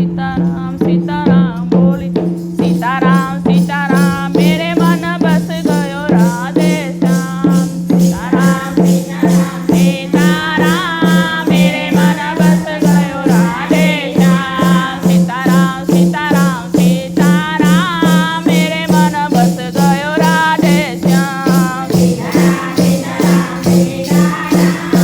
સીતારામ સીતારામ બોલી સીતારામ સીતારામ મેરે મન બસ ગયો રાધે શ્યામ સીતારામ સીતારામ મેરે મન બસ ગયો રાધે શ્યામ સીતારામ સીતારામ સીતારામ મેરે મન બસ ગયો રાધે શ્યામ સીતારામ સીતારામ સીતારામ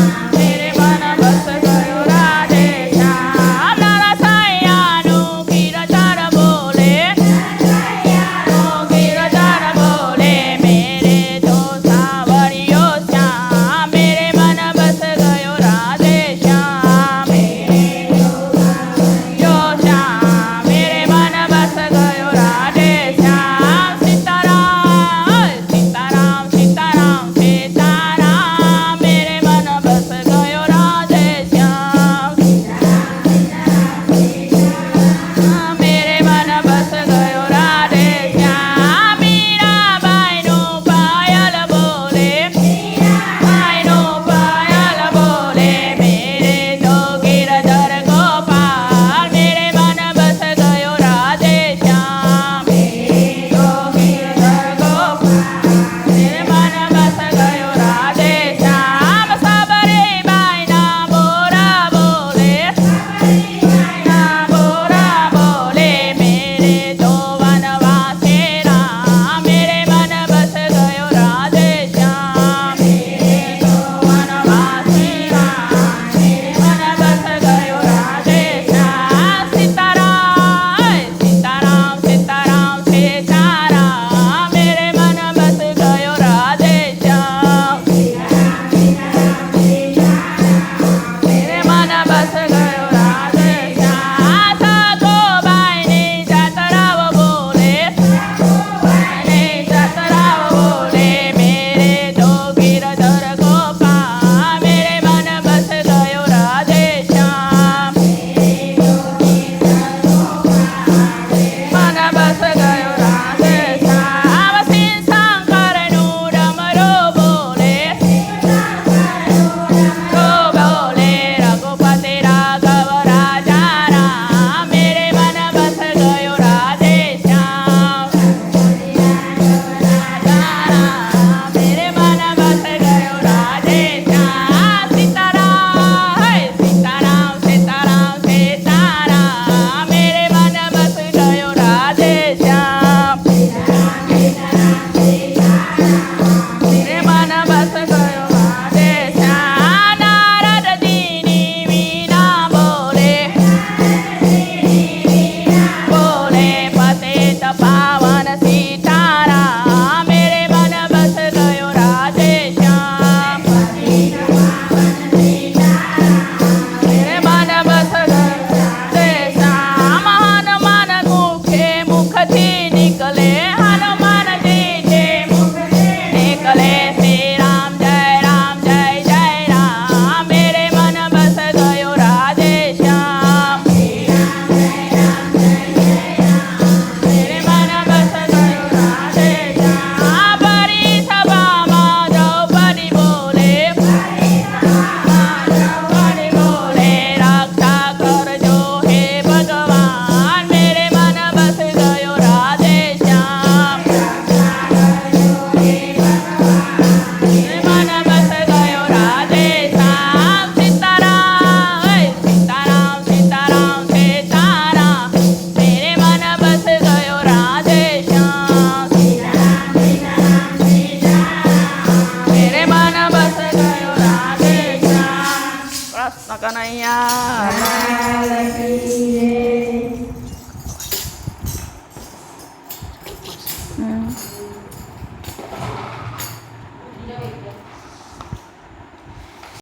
makanan ya.